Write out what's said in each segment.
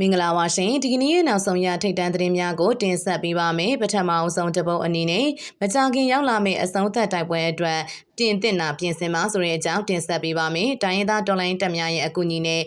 မင်္ဂလာပါရှင်ဒီကနေ့ရဲ့နောက်ဆုံးရထိတ်တန့်သတင်းများကိုတင်ဆက်ပေးပါမယ်ပထမအဆုံးတစ်ပုတ်အနေနဲ့မကြခင်ရောက်လာမယ့်အဆုံးသက်တိုက်ပွဲအတွက်တင်သင့်တာပြင်ဆင်ပါဆိုတဲ့အကြောင်းတင်ဆက်ပေးပါမယ်တိုင်းရင်းသားတော်လိုင်းတက်များရဲ့အကူအညီနဲ့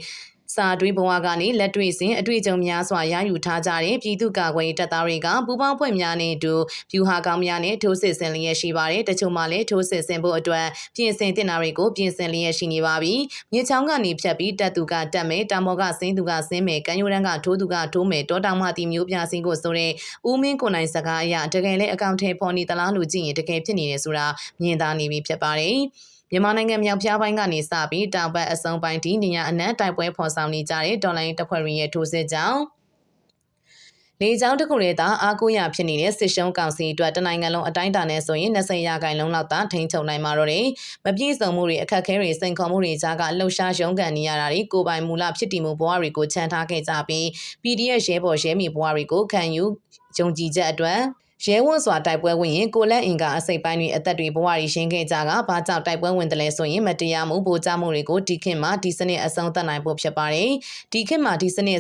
စာတွေးဘဝကနေလက်တွေ့စဉ်အတွေ့အကြုံများစွာရယူထားကြတဲ့ပြည်သူ့ကာကွယ်ရေးတပ်သားတွေကပူးပေါင်းဖွဲ့များနဲ့အတူဖြူဟာကောင်းများနဲ့ထိုးစစ်ဆင်လျက်ရှိပါတယ်တချို့မှလည်းထိုးစစ်ဆင်ဖို့အတွက်ပြင်ဆင်တင်တာတွေကိုပြင်ဆင်လျက်ရှိနေပါပြီမြေချောင်းကနေဖြတ်ပြီးတပ်သူကတက်မယ်တာမော်ကဆင်းသူကဆင်းမယ်ကံရိုးတန်းကထိုးသူကထိုးမယ်တောတောင်မှတီမျိုးပြစင်းကိုဆိုတဲ့ဦးမင်းကိုနိုင်စကားအရတကယ်လည်းအကောင့်ထဲပေါ်နေသလားလို့ကြည့်ရင်တကယ်ဖြစ်နေတယ်ဆိုတာမြင်သာနေပြီဖြစ်ပါတယ် မြန်မာနိုင်ငံမြောက်ပြားပိုင်းကနေစပြီးတောင်ဘက်အစုံပိုင်းထိနေရအနှံ့တိုက်ပွဲဖော်ဆောင်နေကြတဲ့တော်လိုင်းတပ်ဖွဲ့တွေရဲ့ထိုးစစ်ကြောင့်လေကြောင်းတစ်ခုတည်းသာအားကိုးရဖြစ်နေတဲ့စစ်ရှုံးကောင်စီအတွက်တနိုင်ငံလုံးအတိုင်းအတာနဲ့ဆိုရင်20ရာခိုင်နှုန်းလောက်သာထိန်းချုပ်နိုင်မှာတော့တယ်။မပြည့်စုံမှုတွေအခက်အခဲတွေစိန်ခေါ်မှုတွေကြားကလှုပ်ရှားရုန်းကန်နေရတာတွေကိုပိုင်မူလဖြစ်တည်မှုဘဝတွေကိုခြံထားခဲ့ကြပြီး PDF ရဲဘော်ရဲမိဘဝတွေကိုခံယူယုံကြည်ချက်အတွက် ရဲဝံ့စွာတိုက်ပွဲဝင်ရင်ကိုလက်အင်ကအစိပ်ပိုင်းတွေအသက်တွေဘဝတွေရှင်းခဲ့ကြကဘာကြောင့်တိုက်ပွဲဝင်တယ်လဲဆိုရင်မတရားမှုဗိုလ်ချမှုတွေကိုဒီခေတ်မှာဒီစနစ်အဆုံးသတ်နိုင်ဖို့ဖြစ်ပါတယ်ဒီခေတ်မှာဒီစနစ်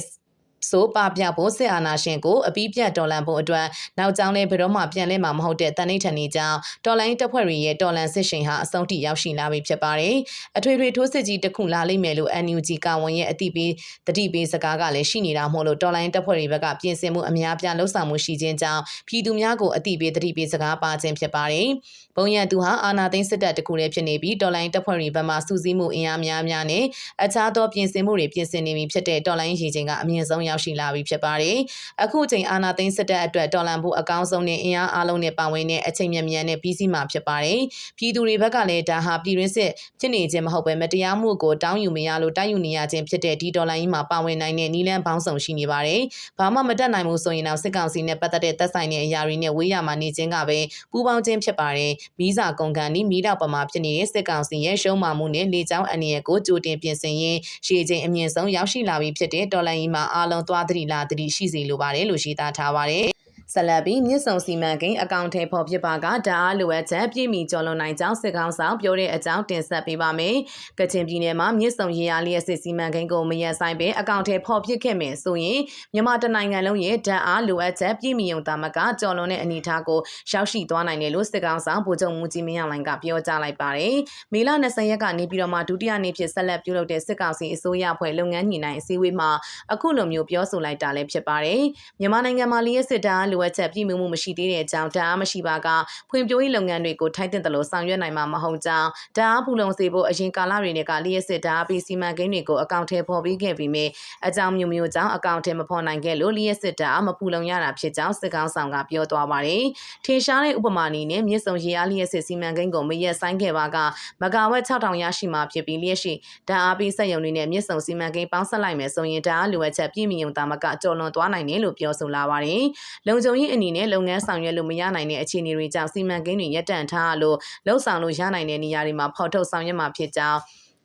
ဆိုပပြဖို့စစ်အာဏာရှင်ကိုအပီးပြတ်တော်လန်ဖို့အတွက်နောက်ကျောင်းလေးဘယ်တော့မှပြန်လဲမှာမဟုတ်တဲ့တန်ဋိဌာန်ကြီးကြောင့်တော်လိုင်းတပ်ဖွဲ့တွေရဲ့တော်လန်စစ်ရှင်ဟာအဆုံးထိရောက်ရှိလာပြီဖြစ်ပါတယ်။အထွေထွေထိုးစစ်ကြီးတစ်ခုလာလိမ့်မယ်လို့ NUG ကဝန်ရဲ့အတိပေးတတိပေးစကားကလည်းရှိနေတာမို့လို့တော်လိုင်းတပ်ဖွဲ့တွေဘက်ကပြင်ဆင်မှုအများပြားလှုပ်ဆောင်မှုရှိခြင်းကြောင့်ပြည်သူများကိုအတိပေးတတိပေးစကားပါခြင်းဖြစ်ပါတယ်။ဘုံရန်သူဟာအာနာသိန်းစစ်တပ်တခုလည်းဖြစ်နေပြီးတော်လိုင်းတပ်ဖွဲ့တွေဘက်မှစူးစီးမှုအင်အားများများနဲ့အခြားသောပြင်ဆင်မှုတွေပြင်ဆင်နေပြီဖြစ်တဲ့တော်လိုင်းရည်ချင်းကအမြင့်ဆုံးရောက်ရှိလာပြီဖြစ်ပါတယ်။အခုချိန်အာနာသိန်းစစ်တပ်အတွက်တော်လန်ဖို့အကောင်းဆုံးနဲ့အင်အားအလုံးနဲ့ပါဝင်တဲ့အချိန်မြန်မြန်နဲ့ပြီးစီးမှာဖြစ်ပါတယ်။ပြည်သူတွေဘက်ကလည်းဒါဟာပြည်တွင်းစစ်ဖြစ်နေခြင်းမဟုတ်ပဲမတရားမှုကိုတောင်းယူမရလို့တိုက်ယူနေရခြင်းဖြစ်တဲ့ဒီတော်လန်ကြီးမှာပါဝင်နိုင်တဲ့နီလန်းပေါင်းစုံရှိနေပါတယ်။ဘာမှမတတ်နိုင်ဘူးဆိုရင်တော့စစ်ကောင်စီနဲ့ပတ်သက်တဲ့သက်ဆိုင်တဲ့အရာတွေနဲ့ဝေးရမှာနေခြင်းကပဲပူးပေါင်းခြင်းဖြစ်ပါတယ်။မီးစာကုန်ကန်နီးမီးတောက်ပမာဖြစ်နေတဲ့စစ်ကောင်စီရဲ့ရှုံးမှမှုနဲ့လေကြောင်းအန္တရာယ်ကိုကြိုတင်ပြင်ဆင်ရင်းရှေ့ချိန်အမြင့်ဆုံးရောက်ရှိလာပြီဖြစ်တဲ့တော်လန်ကြီးမှာအားလုံးသွားသတိလာသတိရှိစေလိုပါတယ်လို့ရှင်းသားထားပါတယ် ဆက်လက်ပြီးမြစ်ဆုံစီမံကိန်းအကောင့်ထဲပေါ်ဖြစ်ပါကဓာတ်အားလိုအပ်ချက်ပြည့်မီကျော်လွန်နိုင်ကြောင်းစစ်ကောင်ဆောင်ပြောတဲ့အကြောင်းတင်ဆက်ပေးပါမယ်။ကချင်ပြည်နယ်မှာမြစ်ဆုံရေအားလျက်စစ်စီမံကိန်းကိုမရက်ဆိုင်ပဲအကောင့်ထဲပေါ်ဖြစ်ခဲ့မယ်ဆိုရင်မြန်မာတနိုင်ငံလုံးရဲ့ဓာတ်အားလိုအပ်ချက်ပြည့်မီုံတာမကကျော်လွန်တဲ့အနေအထားကိုရောက်ရှိသွားနိုင်တယ်လို့စစ်ကောင်ဆောင်ဗိုလ်ချုပ်မူကြီးမင်းအောင်လှိုင်ကပြောကြားလိုက်ပါတယ်။မေလ20ရက်ကနေပြီးတော့မှဒုတိယနေ့ဖြစ်ဆက်လက်ပြုလုပ်တဲ့စစ်ကောင်စီအစိုးရဖွဲ့လုပ်ငန်းညီနိုင်အစည်းအဝေးမှာအခုလိုမျိုးပြောဆိုလိုက်တာလည်းဖြစ်ပါတယ်။မြန်မာနိုင်ငံမှာလျက်စစ်ဓာတ်အားလိုအပ်ချက်ပြည့်မီမှုမရှိသေးတဲ့အကြောင်းဓာတ်အားမရှိပါကဖွံ့ဖြိုးရေးလုပ်ငန်းတွေကိုထိုက်တင်တယ်လို့ဆောင်ရွက်နိုင်မှာမဟုတ်ကြောင်းဓာတ်အားပူလုံစေဖို့အရင်ကာလတွေနဲ့ကလျှက်စစ်ဓာတ်အားပေးစီမံကိန်းတွေကိုအကောင့်ထဲပေါ်ပေးခဲ့ပြီးမြဲအကြောင်းမျိုးမျိုးကြောင့်အကောင့်ထဲမဖော်နိုင်ခဲ့လို့လျှက်စစ်ဓာတ်အားမပူလုံရတာဖြစ်ကြောင်းစစ်ကောင်ဆောင်ကပြောသွားပါတယ်။ထင်ရှားတဲ့ဥပမာအနေနဲ့မြစ်ဆုံရေအားလျှက်စစ်စီမံကိန်းကိုမရက်ဆိုင်ခဲ့ပါကမဂါဝက်6000ရရှိမှဖြစ်ပြီးလျှက်ရှိဓာတ်အားပေးစက်ရုံတွေနဲ့မြစ်ဆုံစီမံကိန်းပေါင်းဆက်လိုက်မယ်ဆိုရင်ဓာတ်အားလိုအပ်ချက်ပြည့်မီုံတာမကကြော်လွန်သွားနိုင်တယ်လို့ပြောဆိုလာပါတယ်။လုံခြုံရေးအနေနဲ့လုပ်ငန်းဆောင်ရွက်လို့မရနိုင်တဲ့အခြေအနေတွေကြောင့်စီမံကိန်းတွေရပ်တန့်ထားလို့လှုပ်ဆောင်လို့ရနိုင်တဲ့နေရာတွေမှာဖော်ထုတ်ဆောင်ရွက်မှာဖြစ်ကြောင်း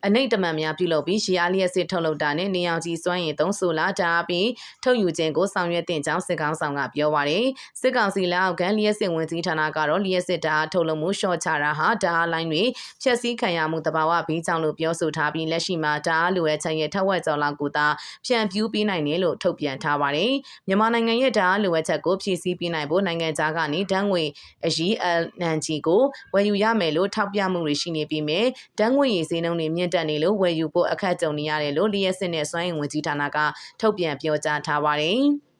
အနိတ်တမန်များပြုလုပ်ပြီးရေအားလျက်စစ်ထုတ်လုပ်တာနဲ့နေအောင်ကြီးစွမ်းရည်သုံးဆိုလာဓာတ်ပြီးထုတ်ယူခြင်းကိုဆောင်ရွက်တင်ကြောင်းစစ်ကောင်ဆောင်ကပြောပါရယ်စစ်ကောင်စီလက်အောက်ခံလျက်စစ်ဝင်ကြီးဌာနကတော့လျက်စစ်ဓာတ်ထုတ်လုပ်မှုရှော့ချတာဟာဓာတ်လိုင်းတွေဖြည့်ဆည်းခံရမှုတဘာဝဘေးကြောင့်လို့ပြောဆိုထားပြီးလက်ရှိမှာဓာတ်လိုအပ်ချက်ရဲ့ထက်ဝက်ကျော်လောက်ကိုသာဖြန့်ဖြူးပေးနိုင်တယ်လို့ထုတ်ပြန်ထားပါတယ်မြန်မာနိုင်ငံရဲ့ဓာတ်လိုအပ်ချက်ကိုဖြည့်ဆည်းပေးနိုင်ဖို့နိုင်ငံသားကနေဓာတ်ငွေအရေးအနှံကြီးကိုဝယ်ယူရမယ်လို့ထောက်ပြမှုတွေရှိနေပြီးမြဲဓာတ်ငွေရည်စည်းနှုန်းတွေမြင့်တက်နေလို့ဝယ်ယူဖို့အခက်ကြုံနေရတယ်လို့လျှက်စစ်နဲ့စွမ်းအင်ဝန်ကြီးဌာနကထုတ်ပြန်ပြောကြားထားပါတယ်။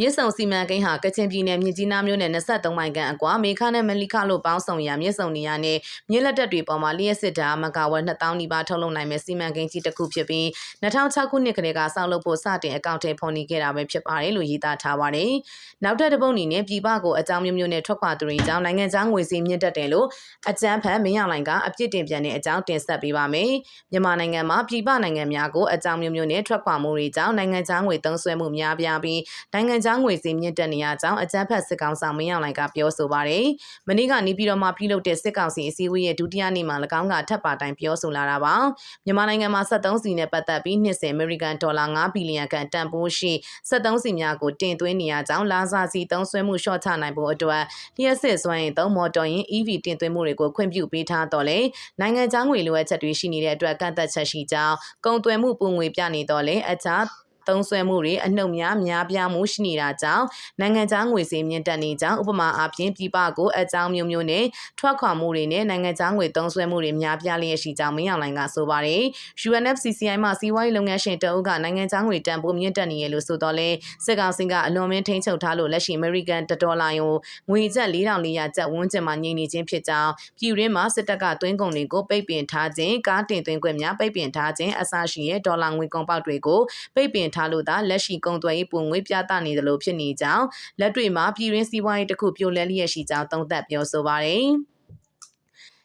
မြစ်ဆုံစီမံကိန်းဟာကချင်ပြည်နယ်မြစ်ကြီးနားမြို့နယ်23မိုင်ခန့်အကွာမေခနဲ့မလီခလို့ပေါင်းဆောင်ရာမြစ်ဆုံနေရာနဲ့မြစ်လက်တက်တွေပေါ်မှာလျှက်စစ်တာမကာဝက်2000နီးပါးထုတ်လုပ်နိုင်မဲ့စီမံကိန်းကြီးတစ်ခုဖြစ်ပြီး2006ခုနှစ်ကလေးကစောင့်လုပ်ဖို့စတင်အကောင့်ထဲဖော်နေခဲ့တာပဲဖြစ်ပါတယ်လို့ရေးသားထားပါတယ်။နောက်ထပ်တစ်ပုတ်အနေနဲ့ပြည်ပကိုအကြောင်းမျိုးမျိုးနဲ့ထွက်ခွာသူတွေအကြောင်းနိုင်ငံခြားငွေစည်းမြင့်တက်တယ်လို့အကြမ်းဖက်မင်းအောင်လိုင်ကအပြစ်တင်ပြန်တဲ့အကြောင်းတင်ဆက်ပေးပါမယ်။မြန်မာနိုင်ငံမှာပြည်ပနိုင်ငံများကိုအကြောင်းမျိုးမျိုးနဲ့ထွက်ခွာမှုတွေကြောင့်နိုင်ငံခြားငွေသုံးစွဲမှုများပြားပြီးနိုင်ငံခြားငွေစည်းမြင့်တက်နေရကြောင်းအကြမ်းဖက်စစ်ကောင်ဆောင်မင်းအောင်လိုင်ကပြောဆိုပါတယ်။မနေ့ကနေပြည်တော်မှာပြုလုပ်တဲ့စစ်ကောင်စီအစည်းအဝေးရဲ့ဒုတိယနေ့မှာ၎င်းကထပ်ပါတိုင်းပြောဆိုလာတာပါ။မြန်မာနိုင်ငံမှာ73စီနဲ့ပတ်သက်ပြီးနှစ်စဉ်အမေရိကန်ဒေါ်လာ9ဘီလီယံခန့်တန်ဖိုးရှိ73စီများကိုတင်သွင်းနေရကြောင်းလာစာစီသုံးစွဲမှုလျှော့ချနိုင်ဖို့အတွက်လျှက်စစ်စွမ်းရင်သုံးမော်တော်ယာဉ် EV တင်သွင်းမှုတွေကိုခွင့်ပြုပေးထားတော့လေနိုင်ငံခြားငွေလိုအပ်ချက်တွေရှိနေတဲ့အတွက်ကန့်သက်ချက်ရှိကြောင်းကုန်သွယ်မှုပုံငွေပြနေတော့လေအခြား သုံးစွဲမှုတွေအနှုတ်များများပြားမှုရှိနေတာကြောင့်နိုင်ငံခြားငွေစည်းမြင့်တက်နေကြောင်းဥပမာအားဖြင့်ပြည်ပကိုအကြောင်းမျိုးမျိုးနဲ့ထွက်ခွာမှုတွေနဲ့နိုင်ငံခြားငွေသုံးစွဲမှုတွေများပြားလျက်ရှိကြောင်းမင်းအောင်လှိုင်ကဆိုပါတယ်။ UNFCCI မှစီးပွားရေးလုပ်ငန်းရှင်တအုပ်ကနိုင်ငံခြားငွေတန်ဖိုးမြင့်တက်နေရလို့ဆိုတော့လေစစ်ကောင်စီကအလွန်မင်းထိန်းချုပ်ထားလို့လက်ရှိ American ဒေါ်လာယိုငွေကျပ်4400ကျပ်ဝန်းကျင်မှာငြိမ်နေခြင်းဖြစ်ကြောင်းပြည်တွင်းမှာစစ်တပ်ကသွင်းကုန်တွေကိုပိတ်ပင်ထားခြင်းကားတင်သွင်းခွင့်များပိတ်ပင်ထားခြင်းအစရှိရဲ့ဒေါ်လာငွေကုန်ပေါက်တွေကိုပိတ်ပင်ထားလို့သာလက်ရှိကုန်သွယ်ရေးပုံငွေပြသနေသလိုဖြစ်နေကြောင်းလက်တွေ့မှာပြည်တွင်းစီးပွားရေးတစ်ခုပြိုလဲလျက်ရှိကြောင်းသုံးသပ်ပြောဆိုပါတယ်။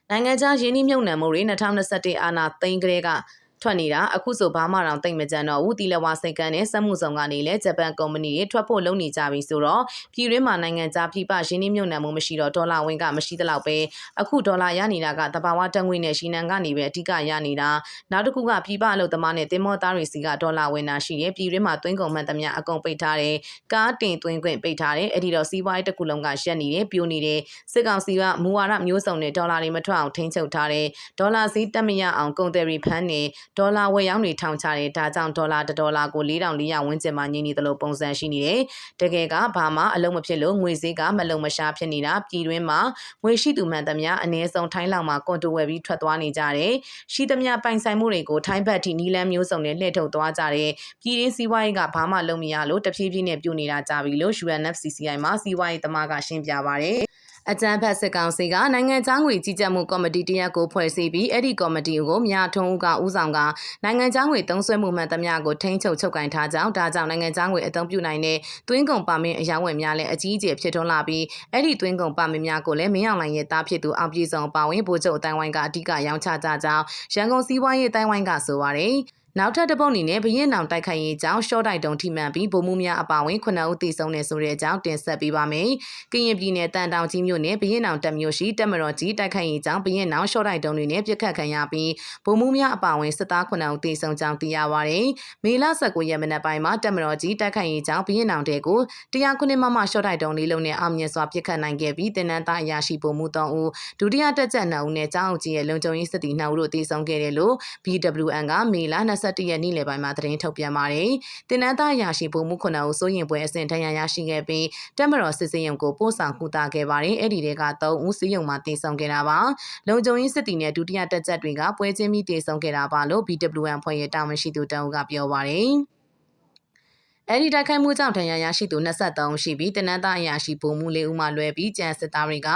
နိုင်ငံခြားယင်းနှိမ့်မြုပ်နှံမှုတွေ2021အာဏာသိမ်းကလေးက ထွက်နေတာအခုဆိုဘာမှတော့တိတ်မကြံတော့ဘူးတီလဝါစိတ်ကန်းနဲ့စက်မှုဆောင်ကနေလဲဂျပန်ကုမ္ပဏီတွေထွက်ဖို့လုပ်နေကြပြီဆိုတော့ပြည်တွင်းမှာနိုင်ငံခြားပြပရင်းနှီးမြှုပ်နှံမှုမရှိတော့ဒေါ်လာဝင်ကမရှိသလောက်ပဲအခုဒေါ်လာရနေတာကတဘာဝတက်ငွေနဲ့ရှီနန်ကနေပဲအဓိကရနေတာနောက်တစ်ခုကပြပအလုပ်သမားနဲ့တင်မောသားတွေစီကဒေါ်လာဝင်တာရှိတယ်ပြည်တွင်းမှာသွင်းကုန်မှန်သမျှအကုန်ပိတ်ထားတယ်ကားတင်သွင်းခွင့်ပိတ်ထားတယ်အဲ့ဒီတော့စီးပွားရေးတစ်ခုလုံးကရှက်နေတယ်ပြိုနေတယ်စစ်ကောင်စီကမူဝါဒမျိုးစုံနဲ့ဒေါ်လာတွေမထွက်အောင်ထိန်းချုပ်ထားတယ်ဒေါ်လာဈေးတက်မရအောင်ကုန်တယ်ရီဖန်းနေဒေါ်လာဝယ်ရောင်းတွေထောင်ချတယ်ဒါကြောင့်ဒေါ်လာ1ဒေါ်လာကို4400ဝန်းကျင်မှညင်းနေတယ်လို့ပုံစံရှိနေတယ်တကယ်ကဘာမှအလုံးမဖြစ်လို့ငွေဈေးကမလုံမရှားဖြစ်နေတာပြည်တွင်းမှာငွေရှိသူမှန်သမျှအနည်းဆုံးထိုင်းလောက်မှာကွန်တိုဝယ်ပြီးထွက်သွားနေကြတယ်ရှိသမျှပိုင်ဆိုင်မှုတွေကိုထိုင်းဘက်ထိနီလန်းမျိုးစုံနဲ့လှည့်ထုတ်သွားကြတယ်ပြည်ရင်းစီးပွားရေးကဘာမှလုပ်မရလို့တဖြည်းဖြည်းနဲ့ပြုတ်နေတာကြပြီလို့ UNFCCI မှာစီးပွားရေးသမားကရှင်းပြပါတယ် အကြံဖက်စစ်ကောင်စီကနိုင်ငံခြားငွေကြီးကြပ်မှုကော်မတီတရက်ကိုဖွဲ့စည်းပြီးအဲ့ဒီကော်မတီကိုမြထုံးဦးကဦးဆောင်ကနိုင်ငံခြားငွေသုံးစွဲမှုမှန်သမျှကိုထိန်းချုပ်ချုပ်ကင်ထားကြောင်းဒါကြောင့်နိုင်ငံခြားငွေအသုံးပြုနိုင်တဲ့သွင်းကုန်ပါမင်းအယောင်းဝယ်များလည်းအကြီးအကျယ်ဖြစ်ထွန်းလာပြီးအဲ့ဒီသွင်းကုန်ပါမင်းများကိုလည်းမင်းအောင်လှိုင်ရဲ့တားဖြစ်သူအောင်ပြည်စုံပါဝင်ဗိုလ်ချုပ်အတိုင်းဝိုင်းကအဓိကရောင်းချကြကြောင်းရန်ကုန်စီးပွားရေးအတိုင်းဝိုင်းကဆိုပါတယ် နောက်ထပ်တစ်ပုတ်အနေနဲ့ဘရင်နောင်တိုက်ခိုက်ရေးအကြောင်းရှော့တိုက်တုံထိမှန်ပြီးဗိုလ်မှူးများအပါအဝင်ခုနှစ်ဦးသေဆုံးနေဆိုတဲ့အကြောင်းတင်ဆက်ပေးပါမယ်။ကရင်ပြည်နယ်တန်တောင်ကြီးမြို့နယ်ဘရင်နောင်တပ်မြို့ရှိတပ်မတော်ကြီးတိုက်ခိုက်ရေးအကြောင်းဘရင်နောင်ရှော့တိုက်တုံတွေနဲ့ပြစ်ခတ်ခံရပြီးဗိုလ်မှူးများအပါအဝင်စစ်သားခုနှစ်ဦးသေဆုံးကြောင်းသိရပါဗျ။မေလ19ရက်မနက်ပိုင်းမှာတပ်မတော်ကြီးတိုက်ခိုက်ရေးအကြောင်းဘရင်နောင်တဲကိုတရားခုနှစ်မမရှော့တိုက်တုံလေးလုံးနဲ့အောင်မြင်စွာပြစ်ခတ်နိုင်ခဲ့ပြီးတင်နန်းသားအရာရှိဗိုလ်မှူး3ဦးဒုတိယတက်ကြ2ဦးနဲ့ကျောင်းအုပ်ကြီးရဲ့လုံခြုံရေးစစ်တီ2ဦးတို့သေဆုံးခဲ့တယ်လို့ BWN ကမေလ21ရက်နေ့လယ်ပိုင်းမှာသတင်းထုတ်ပြန်ပါတယ်။တင်နန်းသားရရှိဖို့မှုခုနအုပ်စိုးရင်ပွဲအဆင့်ထဏ်ရရရှိခဲ့ပြီးတက်မတော်စစ်စေးရုံကိုပို့ဆောင်ကူတာခဲ့ပါတယ်။အဲ့ဒီတွေက3ဦးစီးရုံမှာတည်ဆုံခဲ့တာပါ။လုံခြုံရေးစစ်တီနဲ့ဒုတိယတက်ချက်တွေကပွဲချင်းပြီးတည်ဆုံခဲ့တာပါလို့ BWN ဖွဲ့ရဲ့တာဝန်ရှိသူတအုပ်ကပြောပါတယ်။ အဲ့ဒီတိုက်ခိုက်မှုကြောင့်ထဏ်ရာရရှိသူ23ရှိပြီးတနင်္သာအရာရှိပုံမှုလေးဦးမှလွဲပြီးကြံစစ်သားတွေက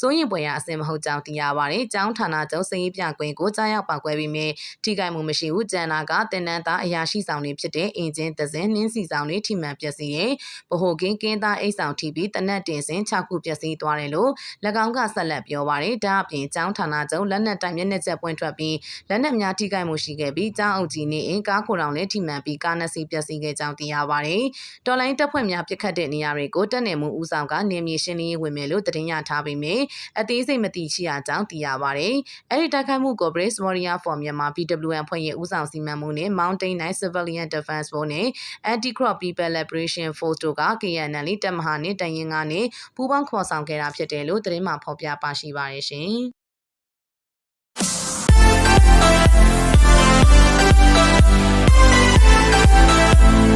စိုးရင်ပွဲရအစင်မဟုတ်ကြောင်းသိရပါတယ်။ကျောင်းဌာနချုပ်စည်ပြကွင်းကိုကြားရောက်ပောက်ကွဲပြီးမြင်ထိခိုက်မှုမရှိဘူး။ကျန်နာကတင်နန်းသားအရာရှိဆောင်တွေဖြစ်တဲ့အင်ဂျင်သဇင်းနှင်းစီဆောင်တွေထိမှန်ပျက်စီးရဲ့ဗဟိုကင်းကင်းသားအိတ်ဆောင်ထိပြီးတနက်တင်စင်6ခုပျက်စီးသွားတယ်လို့၎င်းကဆက်လက်ပြောပါတယ်။ဒါအပြင်ကျောင်းဌာနချုပ်လက်နက်တိုင်မျက်နှာချက်ပွင့်ထွက်ပြီးလက်နက်များထိခိုက်မှုရှိခဲ့ပြီးကျောင်းအုပ်ကြီးနေအင်ကားခိုတောင်လည်းထိမှန်ပြီးကားနှစ်စီးပျက်စီးခဲ့ကြောင်းသိရပါတယ်ပါတယ်။တော်လိုင်းတပ်ဖွဲ့များပြစ်ခတ်တဲ့နေရာတွေကိုတပ်နယ်မှုဦးဆောင်ကနေမြေရှင်းလင်းရေးဝင်မယ်လို့သတင်းရထားပေမယ့်အသေးစိတ်မသိရှိရကြောင်းသိရပါတယ်။အဲဒီတိုက်ခိုက်မှုကို Brace Warrior for Myanmar PWN ဖွဲ့ရဲ့ဦးဆောင်စီမံမှုနဲ့ Mountain Night Civilian Defense Force နဲ့ Anti-Crop People Liberation Force တို့က KNL တပ်မဟာနဲ့တိုင်ရင်ကနေပူးပေါင်းခေါ်ဆောင်ခဲ့တာဖြစ်တယ်လို့သတင်းမှာဖော်ပြပါရှိပါတယ်ရှင်။